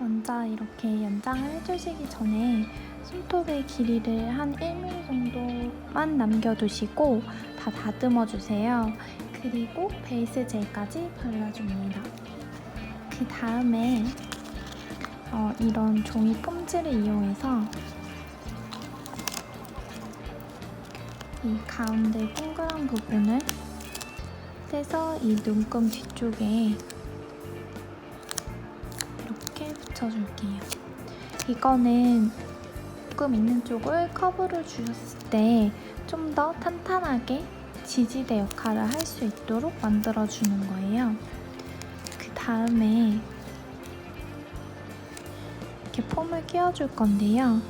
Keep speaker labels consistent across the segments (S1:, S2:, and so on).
S1: 먼저 이렇게 연장을 해주시기 전에 손톱의 길이를 한 1mm 정도만 남겨두시고 다 다듬어 주세요. 그리고 베이스 젤까지 발라줍니다. 그 다음에 어, 이런 종이 폼지를 이용해서 이 가운데 동그란 부분을 떼서 이 눈금 뒤쪽에 붙여줄게요. 이거는 조금 있는 쪽을 커브를 주셨을 때 좀 더 탄탄하게 지지대 역할을 할 수 있도록 만들어주는 거예요. 그 다음에 이렇게 폼을 끼워줄 건데요.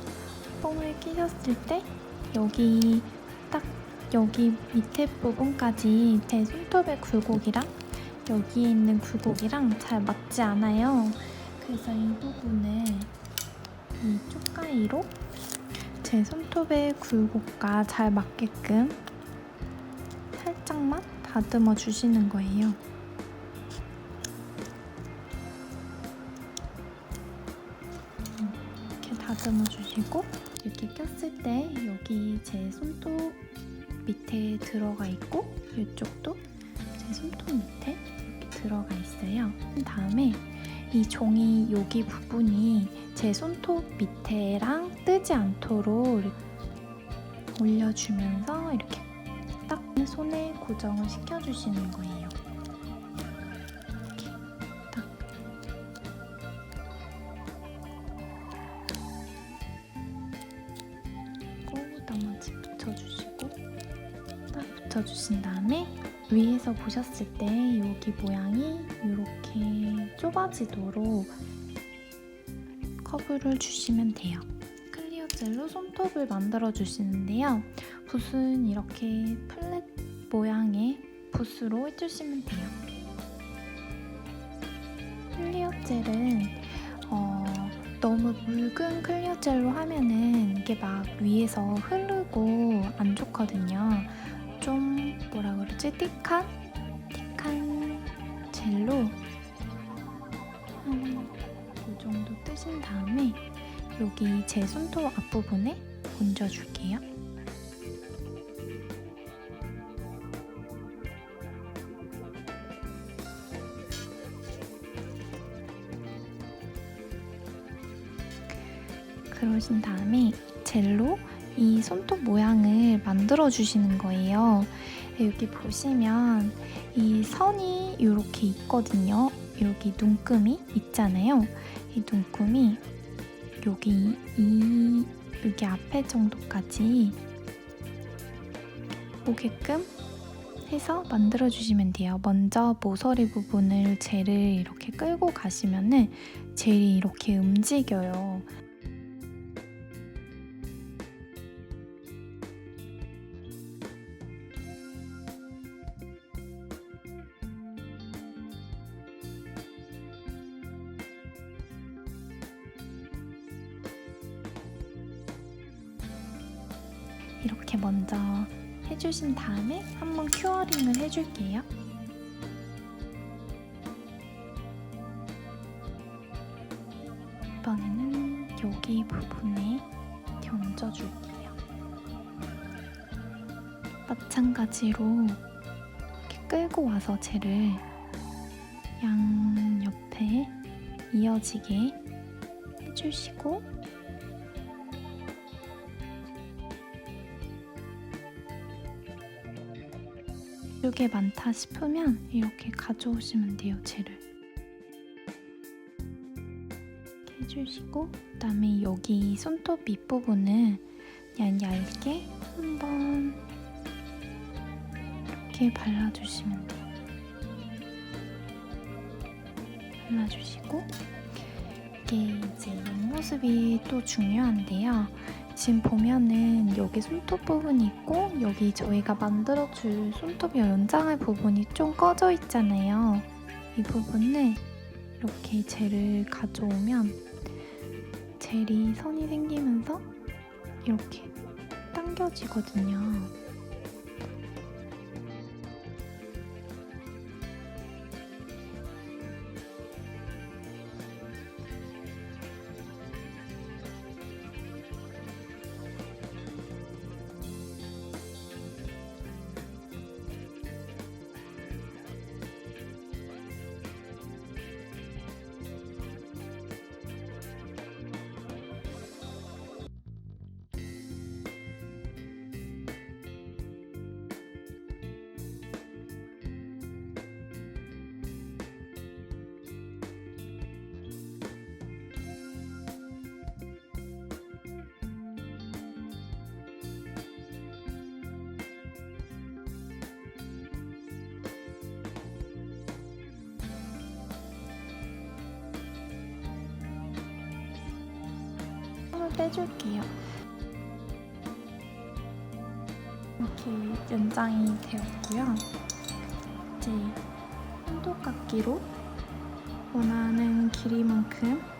S1: 폼을 끼셨을 때 여기 딱 여기 밑에 부분까지 제 손톱의 굴곡이랑 여기에 있는 굴곡이랑 잘 맞지 않아요. 그래서 이 부분을 이 쪽가위로 제 손톱의 굴곡과 잘 맞게끔 살짝만 다듬어 주시는 거예요. 이렇게 다듬어 주시고 이렇게 꼈을 때 여기 제 손톱 밑에 들어가 있고 이쪽도 제 손톱 밑에 이렇게 들어가 있어요. 그 다음에 이 종이 여기 부분이 제 손톱 밑에랑 뜨지 않도록 올려주면서 이렇게 딱 손에 고정을 시켜주시는 거예요. 나머지 붙여주시고 딱 붙여주신 다음에 위에서 보셨을 때 여기 모양이 이렇게 좁아지도록 커브를 주시면 돼요. 클리어 젤로 손톱을 만들어 주시는데요. 붓은 이렇게 플랫 모양의 붓으로 해주시면 돼요. 클리어 젤은 어, 너무 묽은 클리어 젤로 하면은 이게 막 위에서 흐르고 안 좋거든요. 좀 뭐라 그러지? 띡한? 띡한 젤로 한이 정도 뜨신 다음에 여기 제 손톱 앞부분에 얹어줄게요. 그러신 다음에 젤로 이 손톱 모양을 만들어 주시는 거예요. 여기 보시면 이 선이 이렇게 있거든요. 여기 눈금이 있잖아요. 이 눈금이 여기 이 여기 앞에 정도까지 오게끔 해서 만들어 주시면 돼요. 먼저 모서리 부분을 젤을 이렇게 끌고 가시면은 젤이 이렇게 움직여요. 이렇게 먼저 해주신 다음에 한번 큐어링을 해줄게요. 이번에는 여기 부분에 이렇게 얹어줄게요. 마찬가지로 이렇게 끌고 와서 쟤를 양 옆에 이어지게 해주시고 이게 많다 싶으면 이렇게 가져오시면 돼요, 젤을. 이렇게 해주시고 그 다음에 여기 손톱 밑부분은 그냥 얇게 한번 이렇게 발라주시면 돼요. 발라주시고 이게 이제 옆모습이 또 중요한데요. 지금 보면은 여기 손톱 부분이 있고 여기 저희가 만들어줄 손톱 연장할 부분이 좀 꺼져 있잖아요. 이 부분을 이렇게 젤을 가져오면 젤이 선이 생기면서 이렇게 당겨지거든요. 빼줄게요. 이렇게 연장이 되었고요. 이제 손톱깎이로 원하는 길이만큼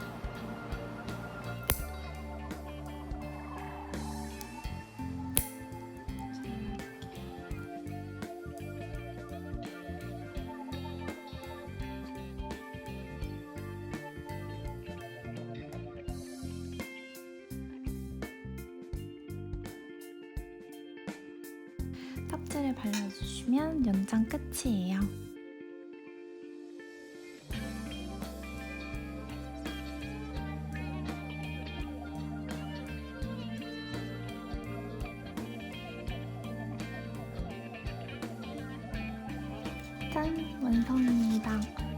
S1: 탑재를 발라주시면 연장 끝이에요. 짠! 완성입니다.